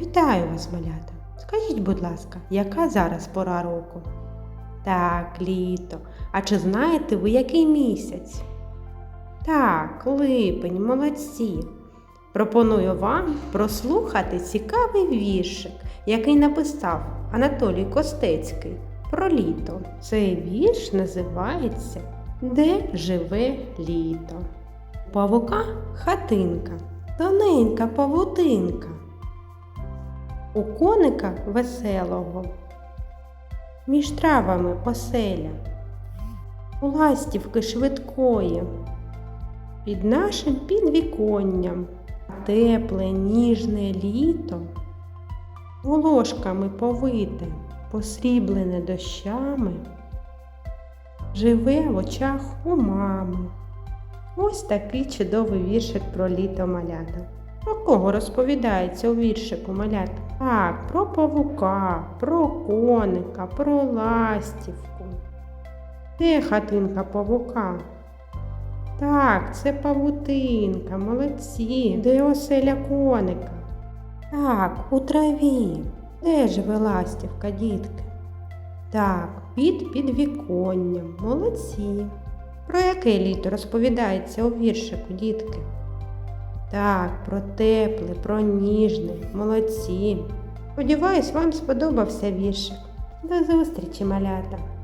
Вітаю вас, малята. Скажіть, будь ласка, яка зараз пора року? Так, літо. А чи знаєте ви який місяць? Так, липень, молодці. Пропоную вам прослухати цікавий віршик, який написав Анатолій Костецький про літо. Цей вірш називається Де живе літо. Павука хатинка, тоненька павутинка. У коника веселого, між травами оселя, у ластівки швидкої, під нашим підвіконням, тепле, ніжне літо, волошками повите, посріблене дощами, живе в очах у мами. Ось такий чудовий віршик про літо малята. Про кого розповідається у віршику малята? Так, про павука, про коника, про ластівку. Де хатинка павука? Так, це павутинка, молодці. Де оселя коника? Так, у траві. Де живе ластівка, дітки? Так, під підвіконням. Молодці. Про яке літо розповідається у віршику, дітки? Так, про тепле, про ніжне, молодці. Сподіваюсь, вам сподобався віршик. До зустрічі, малята!